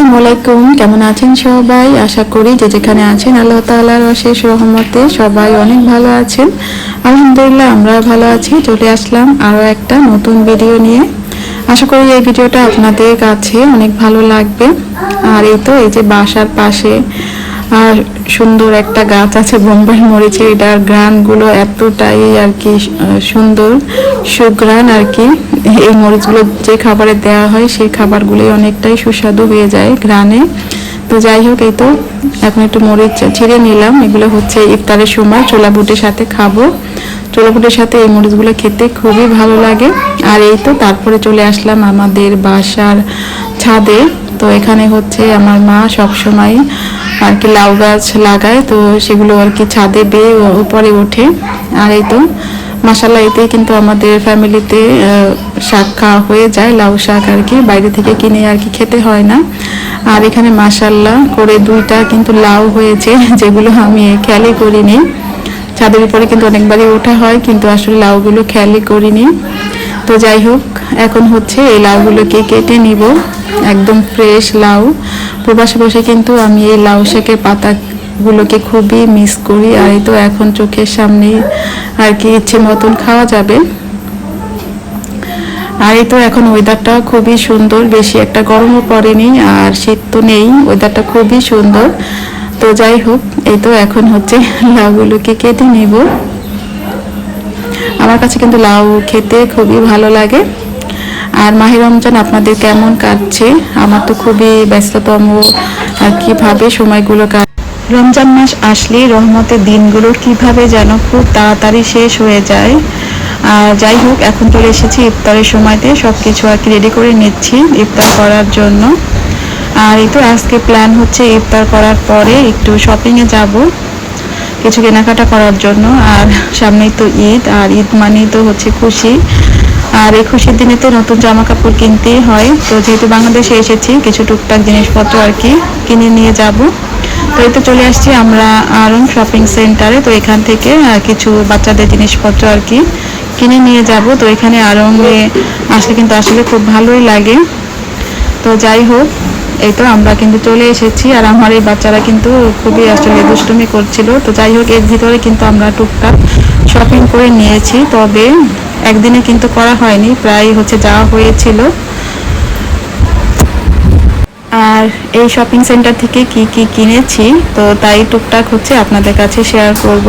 আলাইকুম। কেমন আছেন সবাই? আশা করি যে যেখানে আছেন আল্লাহ তাআলার অশেষ রহমতে সবাই অনেক ভালো আছেন। আলহামদুলিল্লাহ আমরা ভালো আছি। চলে আসলাম আরও একটা নতুন ভিডিও নিয়ে। আশা করি এই ভিডিওটা আপনাদের কাছে অনেক ভালো লাগবে। আর এই তো এই যে বাসার পাশে আর সুন্দর একটা গাছ আছে বোম্বাই মরিচের এটার গ্রানগুলো এতটাই আর কি সুন্দর সুগ্রান আর কি। এই মরিচগুলো যে খাবারে দেওয়া হয়, সেই খাবারগুলোই অনেকটাই সুস্বাদু হয়ে যায় গ্রানে। তো যাই হোক, এই তো, এখন একটু মরিচ ছিঁড়ে নিলাম। এগুলো হচ্ছে ইফতারের সময় চোলা বুটের সাথে খাব। চোলা বুটের সাথে এই মরিচগুলো খেতে খুবই ভালো লাগে। আর এই তো, তারপরে চলে আসলাম আমাদের বাসার ছাদে। তো এখানে হচ্ছে আমার মা সব সময় আর কি লাউ গাছ লাগায়, তো সেগুলো আর কি ছাদে বেয়ে উপরে ওঠে। আর এই তো মাসাল্লাহ এতেই কিন্তু আমাদের ফ্যামিলিতে শাক খাওয়া হয়ে যায়, লাউ শাক আর কি। বাইরে থেকে কিনে আর কি খেতে হয় না। আর এখানে মাসাল্লাহ করে দুইটা কিন্তু লাউ হয়েছে, যেগুলো আমি খেয়ালই করিনি। ছাদের উপরে কিন্তু অনেকবারই ওঠা হয়, কিন্তু আসলে লাউগুলো খেয়ালই করিনি। তো যাই হোক, এখন হচ্ছে এই লাউগুলোকে কেটে নিব। একদম ফ্রেশ লাউ। প্রবাসে বসে কিন্তু আমি এই লাউ শাকের পাতাগুলোকে খুবই মিস করি। আর এই তো এখন চোখের সামনে আর কি ইচ্ছে মতন খাওয়া যাবে। আর এই তো এখন ওয়েদারটা খুবই সুন্দর। বেশি একটা গরমও পড়েনি আর শীত তো নেই। ওয়েদারটা খুবই সুন্দর। তো যাই হোক, এই তো এখন হচ্ছে লাউগুলোকে কেটে নিব। আমার কাছে কিন্তু লাউ খেতে খুবই ভালো লাগে। আর মাহি রমজান আপনাদের কেমন কাটছে? আমার তো খুবই ব্যস্ততম, আর কীভাবে সময়গুলো কাট রমজান মাস আসলেই রহমতের দিনগুলো কীভাবে যেন খুব তাড়াতাড়ি শেষ হয়ে যায়। আর যাই হোক, এখন চলে এসেছি ইফতারের সময়তে। সব কিছু আর কি রেডি করে নিচ্ছি ইফতার করার জন্য। আর এই তো আজকে প্ল্যান হচ্ছে ইফতার করার পরে একটু শপিংয়ে যাব। কিছু কেনাকাটা করার জন্য, আর সামনেই তো ঈদ, আর ঈদ মানেই তো হচ্ছে খুশি। আর এই খুশির দিনে তো নতুন জামা কাপড় কিনতেই হয়। তো যেহেতু বাংলাদেশে এসেছি, কিছু টুকটাক জিনিসপত্র আর কি কিনে নিয়ে যাব। তো এই তো চলে আসছি আমরা আরং শপিং সেন্টারে। তো এখান থেকে কিছু বাচ্চাদের জিনিসপত্র আর কি কিনে নিয়ে যাব। তো এখানে আরঙে আসলে কিন্তু আসলে খুব ভালোই লাগে। যাই হোক, এই তো আমরা কিন্তু চলে এসেছি আর আমার এই বাচ্চারা কিন্তু খুবই আসলে দুষ্টুমি করছিল। তো যাই হোক, এর ভিতরে কিন্তু আমরা টুকটাক শপিং করে নিয়েছি। তবে একদিনে কিন্তু করা হয়নি, প্রায় হচ্ছে যাওয়া হয়েছিল। আর এই শপিং সেন্টার থেকে কি কি কিনেছি, তো তাই টুকটাক হচ্ছে আপনাদের কাছে শেয়ার করব।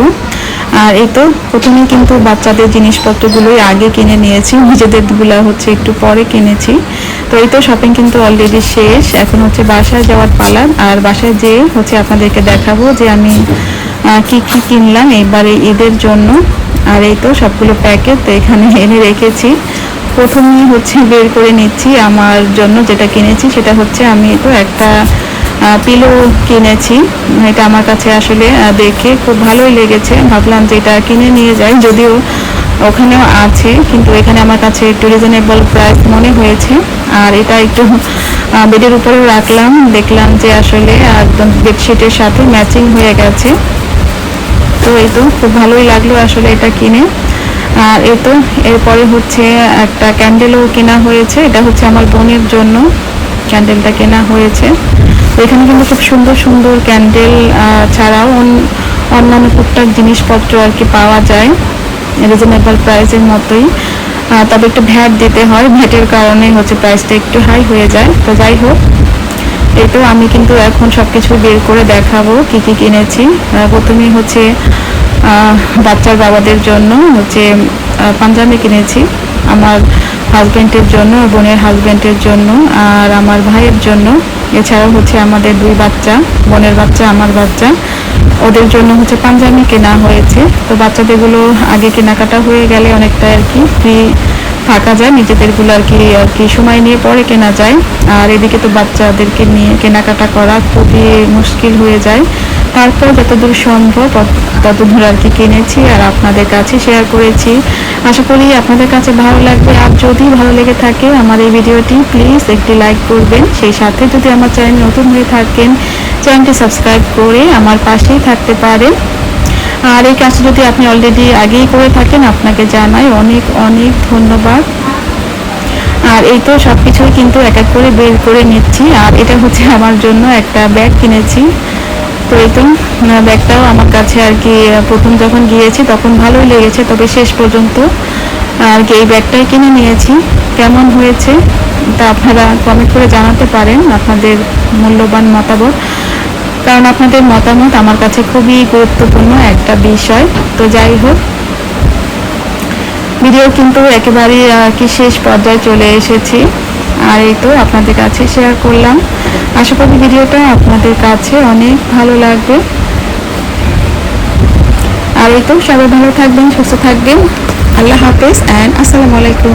আর এই তো প্রথমে কিন্তু বাচ্চাদের জিনিসপত্রগুলোই আগে কিনে নিয়েছি। নিজেদেরগুলো হচ্ছে একটু পরে কিনেছি। তো এই তো শপিং কিন্তু অলরেডি শেষ। এখন হচ্ছে বাসায় যাওয়ার পালা। আর বাসায় যেয়ে হচ্ছে আপনাদেরকে দেখাবো যে আমি কি কি কিনলাম এবারে ঈদের জন্য। আর এই তো সবগুলো প্যাকেট তো এখানে এনে রেখেছি। প্রথমেই হচ্ছে বের করে নিচ্ছি আমার জন্য যেটা কিনেছি, সেটা হচ্ছে আমি তো একটা পিলো কিনেছি। এটা আমার কাছে আসলে দেখে খুব ভালোই লেগেছে। ভাবলাম যে এটা কিনে নিয়ে যাই, যদিও ওখানেও আছে, কিন্তু এখানে আমার কাছে একটু রিজনেবল প্রাইস মনে হয়েছে। আর এটা একটু বেডের উপরেও রাখলাম। দেখলাম যে আসলে একদম বেডশিটের সাথে ম্যাচিং হয়ে গেছে। তো এই তো, খুব ভালোই লাগল আসলে এটা কিনে। আর এই তো, এরপরে হচ্ছে একটা ক্যান্ডেলও কেনা হয়েছে। এটা হচ্ছে আমার বোনের জন্য। ক্যান্ডেলটা কেনা হয়েছে। এখানে কিন্তু খুব সুন্দর সুন্দর ক্যান্ডেল ছাড়াও অন্যান্য টুকটাক জিনিসপত্র আর কি পাওয়া যায়। রিজনেবল প্রাইসের মতোই। তবে একটু ভ্যাট দিতে হয়। ভ্যাটের কারণে হচ্ছে প্রাইসটা একটু হাই হয়ে যায়। তো যাই হোক, এই তো আমি কিন্তু এখন সব কিছু বের করে দেখাবো কি কি কিনেছি। প্রথমেই হচ্ছে বাচ্চার বাবাদের জন্য হচ্ছে পাঞ্জাবি কিনেছি। আমার হাজব্যান্ডের জন্য, বোনের হাজব্যান্ডের জন্য আর আমার ভাইয়ের জন্য। এছাড়াও হচ্ছে আমাদের দুই বাচ্চা, বোনের বাচ্চা, আমার বাচ্চা। ওদের জন্য হচ্ছে পাঞ্জাবি কেনা হয়েছে। তো বাচ্চাদেরগুলো আগে কেনাকাটা হয়ে গেলে অনেকটা আর কি ফ্রি থাকা যায়, নিজেদেরগুলো আর কি আর কি সময় নিয়ে পরে কেনা যায়। আর এদিকে তো বাচ্চাদেরকে নিয়ে কেনাকাটা করা খুবই মুশকিল হয়ে যায়। তারপর যতদূর সম্ভব তত- ততদূর আর কি কিনেছি আর আপনাদের কাছে শেয়ার করেছি। আশা করি আপনাদের কাছে ভালো লাগবে। আর যদি ভালো লেগে থাকে আমার এই ভিডিওটি প্লিজ একটি লাইক করবেন। সেই সাথে যদি আমার চ্যানেল নতুন হয়ে থাকেন চ্যানেলটি সাবস্ক্রাইব করে আমার পাশেই থাকতে পারেন। আর এই কাজটা যদি আপনি অলরেডি আগেই করে থাকেন, আপনাকে জানাই অনেক অনেক ধন্যবাদ। আর এই তো সব কিছুই কিন্তু এক এক করে বের করে নিচ্ছি, আর এটা হচ্ছে আমার জন্য একটা ব্যাগ কিনেছি। তো এই তো ব্যাগটাও আমার কাছে আর কি, প্রথম যখন গিয়েছি তখন ভালোই লেগেছে, তবে শেষ পর্যন্ত আর কি এই ব্যাগটাই কিনে নিয়েছি। কেমন হয়েছে তা আপনারা কমেন্ট করে জানাতে পারেন, আপনাদের মূল্যবান মতামত। কারণ আপনাদের মতামত আমার কাছে খুবই গুরুত্বপূর্ণ একটা বিষয়। তো যাই হোক, ভিডিও কিন্তু একেবারেই আর কি শেষ পর্যায়ে চলে এসেছি। আর এই তো আপনাদের কাছে শেয়ার করলাম। আশা করি ভিডিওটা আপনাদের কাছে অনেক ভালো লাগবে। আর এই তো সবাই ভালো থাকবেন, সুস্থ থাকবেন। আল্লাহ হাফেজ অ্যান্ড আসসালামু আলাইকুম।